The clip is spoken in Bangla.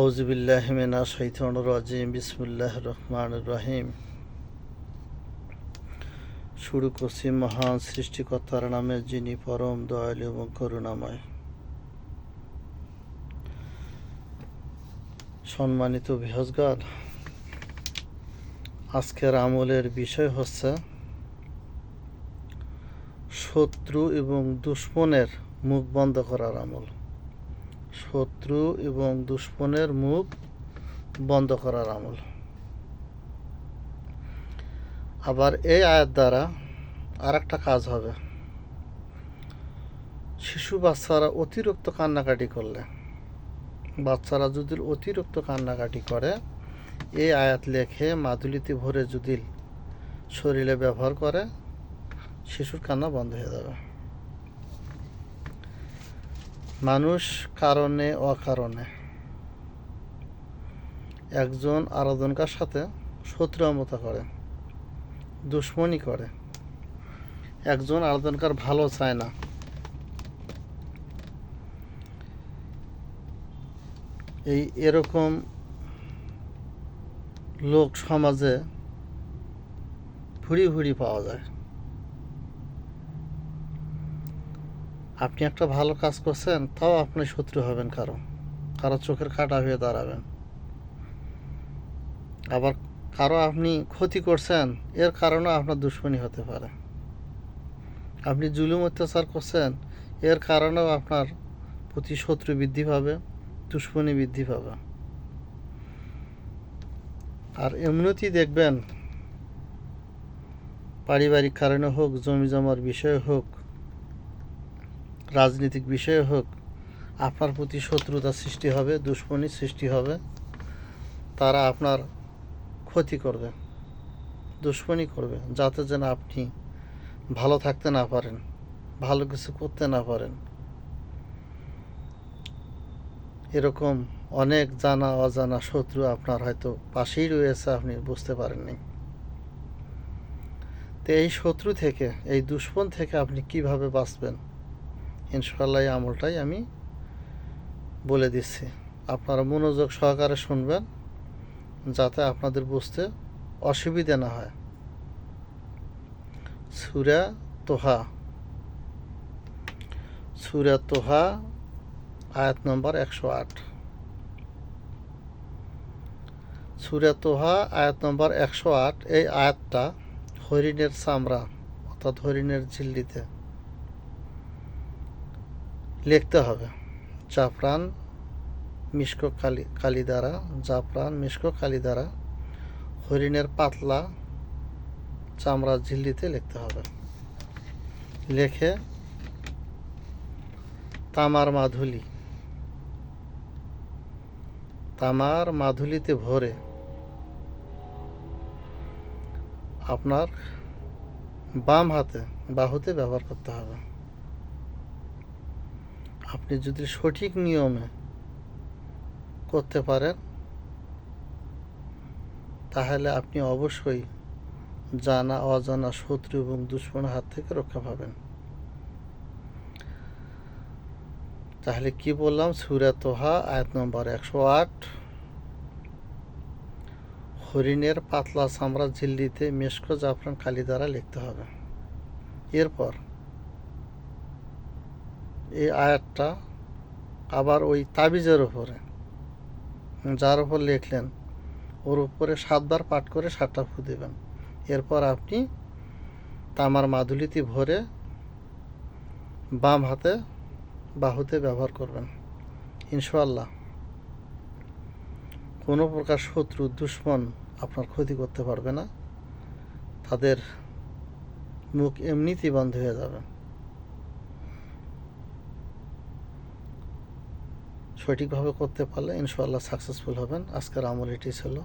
আউজবিল্লাহমিনা শৈতন রাজিম বিসমুল্লাহ রহমান রহিম। শুরু করছি মহান সৃষ্টিকর্তার নামে, যিনি পরম দয়ালু এবং করুণাময়। সম্মানিত বিহজগার আজকের আমলের বিষয় হচ্ছে, শত্রু এবং দুশ্মনের মুখ বন্ধ করার আমল। শত্রু এবং দুশ্মনের মুখ বন্ধ করার আমল। আবার এই আয়াত দ্বারা আর একটা কাজ হবে। শিশু বাচ্চারা অতিরিক্ত কান্নাকাটি করলে, বাচ্চারা যদি অতিরিক্ত কান্নাকাটি করে, এই আয়াত লেখে মাদুলিতে ভরে যদি শরীরে ব্যবহার করে, শিশুর কান্না বন্ধ হয়ে যাবে। মানুষ কারণে, অকারণে। একজন আরাধনকার সাথে শত্রুমতা করে দুশ্মনী করে। একজন আরাধনকার ভালো চায় না। এই এরকম লোক সমাজে ভুড়ি ভুড়ি পাওয়া যায়। আপনি একটা ভালো কাজ করছেন, তাও আপনি শত্রু হবেন কারও। কারও চোখের কাটা হয়ে দাঁড়াবেন। আবার কারও আপনি ক্ষতি করছেন, এর কারণে আপনার দুশ্মনী হতে পারে। আপনি জুলুম অত্যাচার করছেন, এর কারণেও আপনার প্রতি শত্রু বৃদ্ধি পাবে, দুশ্মনী বৃদ্ধি পাবে। আর এমনিতেই দেখবেন, পারিবারিক কারণে হোক, জমি জমার বিষয়ে হোক রাজনৈতিক বিষয়ে হোক, আপনার প্রতি শত্রুতা সৃষ্টি হবে, দুশ্মনী সৃষ্টি হবে, তারা আপনার ক্ষতি করবে, দুশ্মনী করবে, যাতে যেন আপনি ভালো থাকতে না পারেন, ভালো কিছু করতে না পারেন। এরকম অনেক জানা, অজানা শত্রু আপনার হয়তো পাশেই রয়েছে, আপনি বুঝতে পারেননি। তো এই শত্রু থেকে, এই দুশ্মন থেকে আপনি কীভাবে বাঁচবেন? ইনশাল্লাহ আমলটাই আমি বলে দিচ্ছি। আপনারা মনোযোগ সহকারে শুনবেন, যাতে আপনাদের বুঝতে অসুবিধা না হয়। সুরা তোহা। সুরা তোহা, আয়াত নম্বর একশো আট। সুরা তোহা, আয়াত নম্বর একশো আট, এই আয়াতটা হরিণের চামড়া, অর্থাৎ হরিণের ঝিল্লিতে। লিখতে হবে। জাফরান মিষ্ক কালি কালি দ্বারা জাফরান মিষ্ক কালি দ্বারা হরিণের পাতলা চামড়া ঝিল্লিতে লিখতে হবে। লেখে তামার মাধুলি, তামার মাধুলিতে ভরে আপনার বাম হাতে, বাহুতে ব্যবহার করতে হবে। আপনি যদি সঠিক নিয়মে করতে পারেন, তাহলে আপনি অবশ্যই জানা, অজানা, শত্রু এবং দুশ্মনের হাত থেকে রক্ষা পাবেন। তাহলে কি বললাম? সুরা তোহা, আয়াত নম্বর একশো আট। হরিণের পাতলা চামড়া ঝিল্লিতে মেশকো জাফরান কালি দ্বারা লিখতে হবে। এরপর এই আয়াতটা আবার ওই তাবিজের উপরে, যার উপর লিখলেন, ওর উপরে সাতবার পাঠ করে সাতটা ফু দেবেন। এরপর আপনি তামার মাদুলিতে ভরে বাম হাতে বাহুতে ব্যবহার করবেন। ইনশাল্লাহ কোনো প্রকার শত্রু, দুশ্মন আপনার ক্ষতি করতে পারবে না। তাদের মুখ এমনিতেই বন্ধ হয়ে যাবে। সঠিকভাবে করতে পারলে ইনশাল্লাহ সাকসেসফুল হবেন। আজকের আমল এটি ছিল।